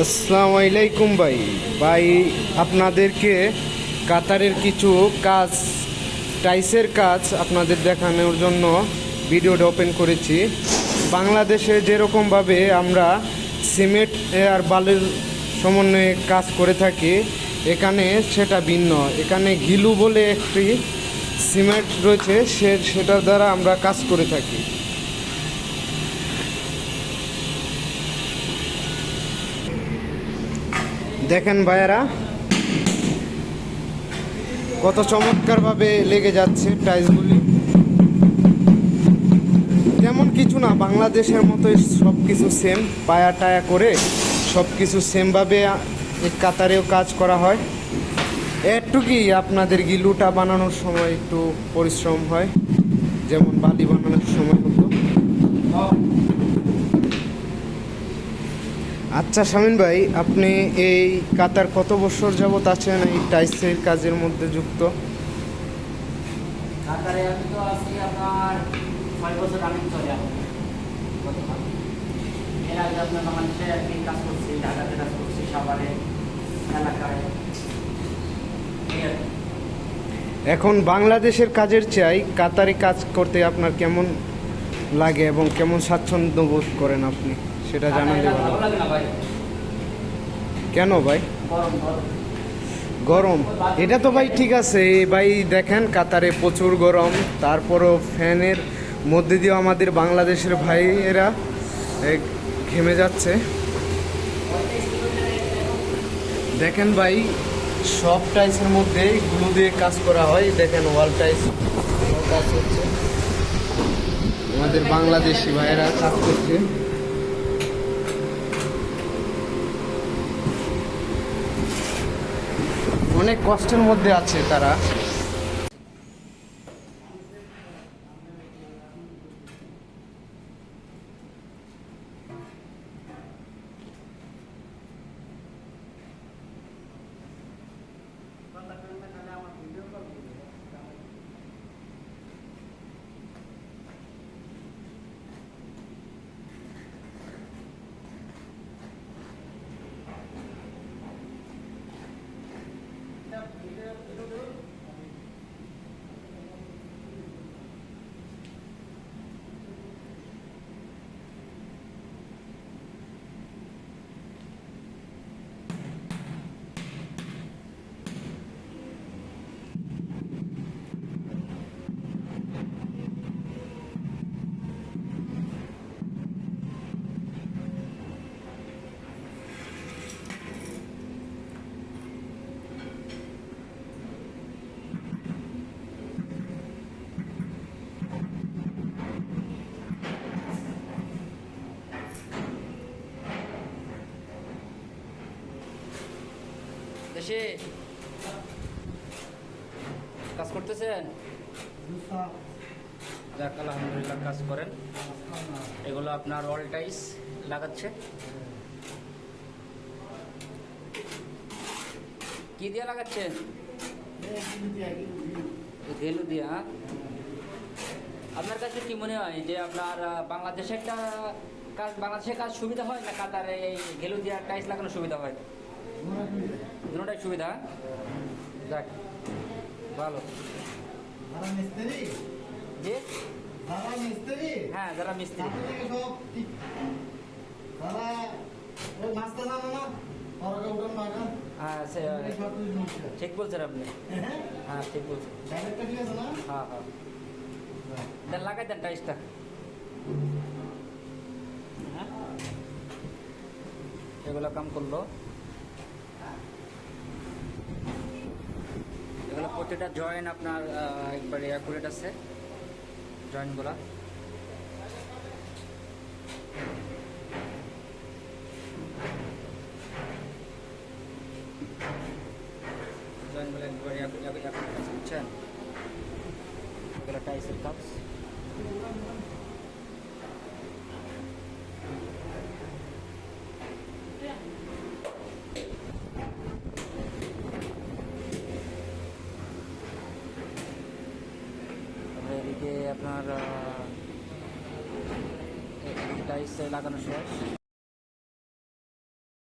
আসসালামু আলাইকুম ভাই। ভাই, আপনাদেরকে কাতারের কিছু কাজ, টাইসের কাজ আপনাদের দেখানোর জন্য ভিডিওটা ওপেন করেছি। বাংলাদেশে যেরকমভাবে আমরা সিমেন্ট আর বালির সমন্বয়ে কাজ করে থাকি, এখানে সেটা ভিন্ন। এখানে গিলু বলে একটি সিমেন্ট রয়েছে, সে সেটার দ্বারা আমরা কাজ করে থাকি। দেখেন ভাইয়ারা, কত চমৎকারভাবে লেগে যাচ্ছে টাইলসগুলি তেমন কিছু না, বাংলাদেশের মতোই সব কিছু সেম পায়া টায়া করে সব কিছু সেমভাবে কাতারেও কাজ করা হয়। একটু কি আপনাদের গিলুটা বানানোর সময় একটু পরিশ্রম হয়, যেমন বালি বানানোর সময় হতো। আচ্ছা শামিন ভাই আপনি এই কাতার কত বছর যাবত আছেন? এই টাইসের কাজের মধ্যে যুক্ত? ঢাকারে আমি তো আছি আপনার ছয় বছর আমি চলে আসব। এর আগে আপনার বাংলাদেশে আর কাজ করছি ঢাকাতে কাজ করছি সাভারে এলাকায়। এই আর কি। এখন বাংলাদেশের কাজের চাই কাতারে কাজ করতে আপনার কেমন লাগে এবং কেমন স্বাচ্ছন্দ্য বোধ করেন আপনি? সেটা জানালে ভালো কেন ভাই? গরম। এটা তো ভাই ঠিক আছে ভাই দেখেন কাতারে প্রচুর গরম, তারপরও ফ্যানের মধ্যে দিয়েও আমাদের বাংলাদেশের ভাইয়েরা ঘেমে যাচ্ছে। দেখেন ভাই, সব টাইলসের মধ্যে গ্লু দিয়ে কাজ করা হয়। দেখেন ওয়াল টাইলস কাজ হচ্ছে। আমাদের বাংলাদেশি ভাইয়েরা কাজ করছে। অনেক কষ্টের মধ্যে আছে তারা। কাজ করতেছেন? যাক, আলহামদুলিল্লাহ, কাজ করেন। এগুলো আপনার অল টাইস লাগাচ্ছে। কি দিয়ে লাগাচ্ছেন? ঘেলু দিয়া হ্যাঁ? আপনার কাছে কি মনে হয় যে আপনার বাংলাদেশে একটা কাজ বাংলাদেশে কাজ সুবিধা হয় না কাতারে এই ঘেলু দিয়া টাইস লাগানো সুবিধা হয়? দুটাই সুবিধা? যাক ভালো। মিস্ত্রি? যে যারা মিস্ত্রি? হ্যাঁ যারা মিস্ত্রি। সব ঠিক। যারা ওই মাছটা না না হ্যাঁ সে ঠিক বলছেন আপনি। হ্যাঁ হ্যাঁ। ঠিক বলছেন। ডাইরেক্টটা ঠিক আছে না? হ্যাঁ হ্যাঁ। লাগাই দেন টাইসটা হ্যাঁ। এগুলো কাম করল। এগুলো প্রতিটা জয়েন আপনার একবারে অ্যাকুরেট আছে? জয়েন্টগুলা জয়েন্টগুলো একবারে অ্যাকুরেট আছে, বুঝছেন? এগুলো টাইসের কাপস আপনার টাইস লাগানো শেষ।